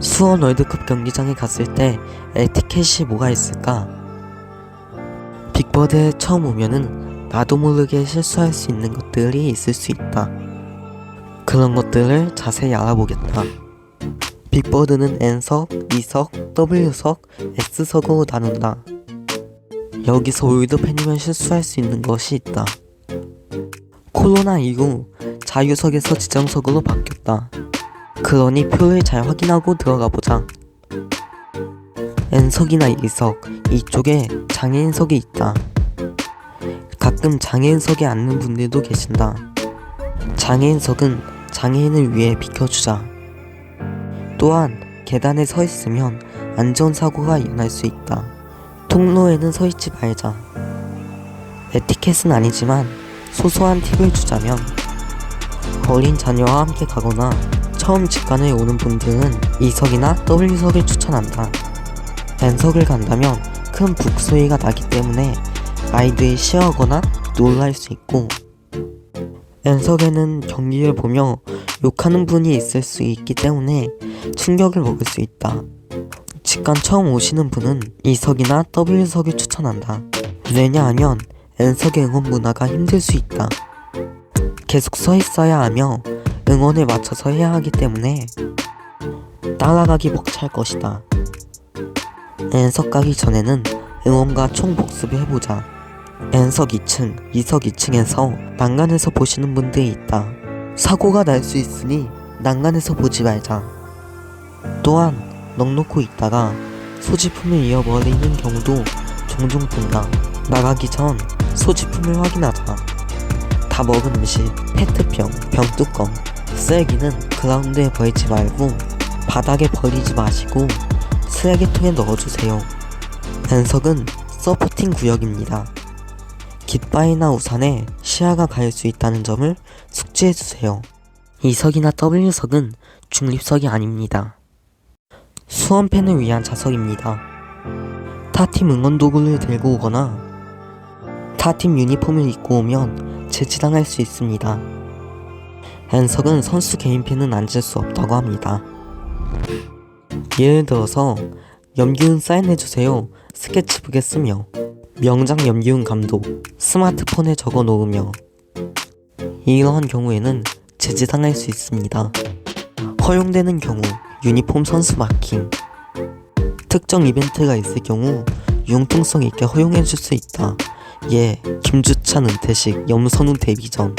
수원 월드컵 경기장에 갔을 때 에티켓이 뭐가 있을까? 빅버드에 처음 오면은 나도 모르게 실수할 수 있는 것들이 있을 수 있다. 그런 것들을 자세히 알아보겠다. 빅버드는 N석, E석, W석, S석으로 나눈다. 여기서 올드팬이면 실수할 수 있는 것이 있다. 코로나 이후 자유석에서 지정석으로 바뀌었다. 그러니 표를 잘 확인하고 들어가 보자. N석이나 E석 이쪽에 장애인석이 있다. 가끔 장애인석에 앉는 분들도 계신다. 장애인석은 장애인을 위해 비켜주자. 또한 계단에 서 있으면 안전사고가 일어날 수 있다. 통로에는 서 있지 말자. 에티켓은 아니지만 소소한 팁을 주자면 어린 자녀와 함께 가거나 처음 직관에 오는 분들은 E석이나 W석을 추천한다. N석을 간다면 큰 북소리가 나기 때문에 아이들이 싫어하거나 놀랄 수 있고 N석에는 경기를 보며 욕하는 분이 있을 수 있기 때문에 충격을 먹을 수 있다. 직관 처음 오시는 분은 E석이나 W석을 추천한다. 왜냐하면 N석의 응원 문화가 힘들 수 있다. 계속 서 있어야 하며 응원에 맞춰서 해야 하기 때문에 따라가기 벅찰 것이다. N석 가기 전에는 응원과 총 복습을 해보자. N석 2층, 2석 2층에서 난간에서 보시는 분들이 있다. 사고가 날 수 있으니 난간에서 보지 말자. 또한 넉놓고 있다가 소지품을 잃어버리는 경우도 종종 본다. 나가기 전 소지품을 확인하자. 다 먹은 음식, 페트병, 병뚜껑, 쓰레기는 그라운드에 버리지 말고 바닥에 버리지 마시고 쓰레기통에 넣어주세요. N석은 서포팅 구역입니다. 깃바이나 우산에 시야가 가릴 수 있다는 점을 숙지해주세요. E석이나 W석은 중립석이 아닙니다. 수험팬을 위한 좌석입니다. 타팀 응원 도구를 들고 오거나 타팀 유니폼을 입고 오면 제지당할 수 있습니다. N석은 선수 개인팬은 앉을 수 없다고 합니다. 예를 들어서 염기훈 사인해주세요 스케치북에 쓰며 명장 염기훈 감독 스마트폰에 적어 놓으며 이러한 경우에는 제지당할 수 있습니다. 허용되는 경우 유니폼 선수 마킹 특정 이벤트가 있을 경우 융통성 있게 허용해 줄 수 있다. 예, 김주찬 은퇴식 염선훈 데뷔전